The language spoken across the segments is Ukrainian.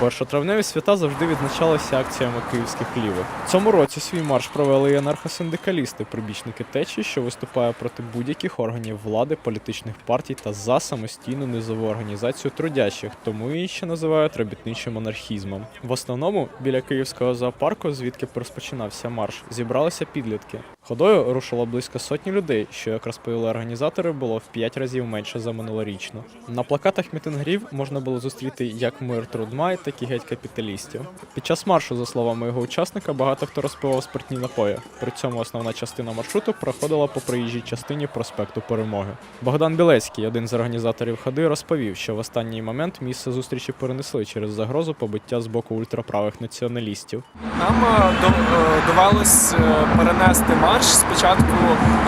Першотравневі свята завжди відзначалися акціями київських лівих. Цьому році свій марш провели і анархосиндикалісти, прибічники течії, що виступає проти будь-яких органів влади, політичних партій та за самостійну низову організацію трудящих, тому її ще називають робітничим анархізмом. В основному біля київського зоопарку, звідки розпочинався марш, зібралися підлітки. Ходою рушило близько сотні людей, що, як розповіли організатори, було в п'ять разів менше за минулорічно. На плакатах мітингарів можна було зустріти як мир трудмай, так і геть капіталістів. Під час маршу, за словами його учасника, багато хто розпивав спиртні напої. При цьому основна частина маршруту проходила по проїжджій частині проспекту Перемоги. Богдан Білецький, один з організаторів ходи, розповів, що в останній момент місце зустрічі перенесли через загрозу побиття з боку ультраправих націоналістів. Нам е, до- довелось е, перенести марш. Спочатку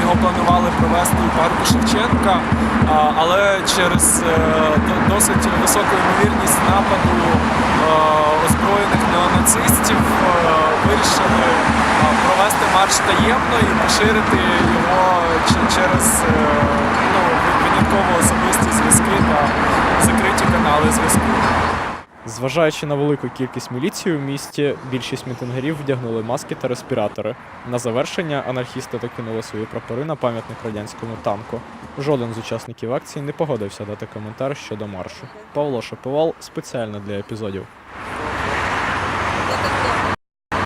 його планували провести у парку Шевченка, але через е, досить високу ймовірність нападу е, озброєних неонацистів вирішили провести марш таємно і поширити його через ну, винятково особисті зв'язки та закриті канали зв'язку. Зважаючи на велику кількість міліції у місті, більшість мітингарів вдягнули маски та респіратори. На завершення анархісти докинули свої прапори на пам'ятник радянському танку. Жоден з учасників акції не погодився дати коментар щодо маршу. Павло Шаповал спеціально для епізодів.